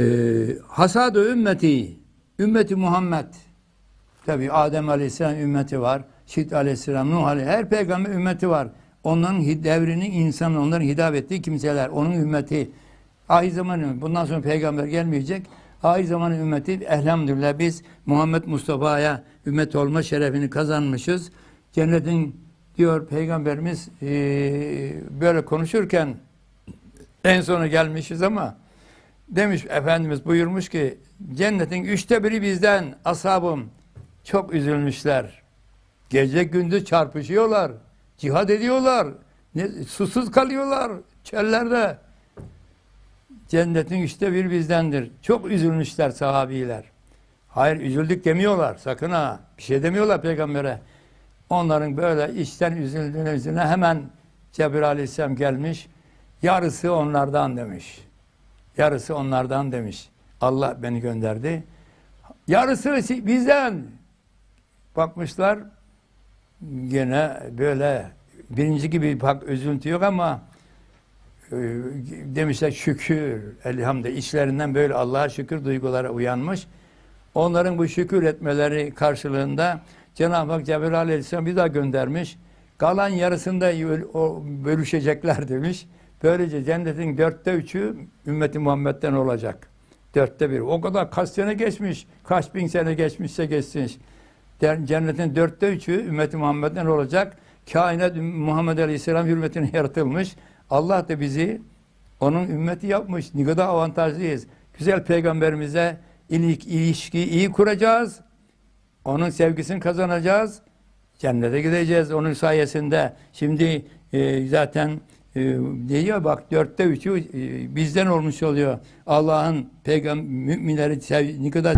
Ee, hasadı ümmeti, ümmeti Muhammed. Tabi Adem Aleyhisselam ümmeti var. Şit Aleyhisselam, Nuh Aleyhisselam, her peygamber ümmeti var. Onların devrinin insanı, onların hitap ettiği kimseler, onun ümmeti. Ahir zaman. Bundan sonra peygamber gelmeyecek. Ahir zaman ümmeti elhamdülillah biz Muhammed Mustafa'ya ümmet olma şerefini kazanmışız. Cennetin diyor peygamberimiz eee, böyle konuşurken en sona gelmişiz ama demiş Efendimiz buyurmuş ki cennetin üçte biri bizden ashabım çok üzülmüşler. Gece gündüz çarpışıyorlar. Cihad ediyorlar. Ne, susuz kalıyorlar çöllerde. Cennetin üçte bir bizdendir. Çok üzülmüşler sahabiler. Hayır üzüldük demiyorlar sakın ha. Bir şey demiyorlar peygambere. Onların böyle içten üzüldüğüne üzüldüğüne hemen Cebrail aleyhisselam gelmiş. Yarısı onlardan demiş. Yarısı onlardan demiş. Allah beni gönderdi. Yarısı bizden. Bakmışlar gene böyle birinci gibi bak üzüntü yok ama e, demişler şükür elhamdülillah içlerinden böyle Allah'a şükür duyguları uyanmış. Onların bu şükür etmeleri karşılığında Cenab-ı Hak Cebrail Aleyhisselam bir daha göndermiş. Kalan yarısında bölüşecekler demiş. Böylece cennetin dörtte üçü ümmeti Muhammed'den olacak. Dörtte bir. O kadar kaç sene geçmiş, kaç bin sene geçmişse geçsin. Cennetin dörtte üçü ümmeti Muhammed'den olacak. Kainat Muhammed Aleyhisselam hürmetine yaratılmış. Allah da bizi onun ümmeti yapmış. Ne kadar avantajlıyız. Güzel peygamberimize ilik, ilişkiyi iyi kuracağız. Onun sevgisini kazanacağız. Cennete gideceğiz onun sayesinde. Şimdi e, zaten diyor bak dörtte üçü e, bizden olmuş oluyor. Allah'ın peygamber müminleri sev ne kadar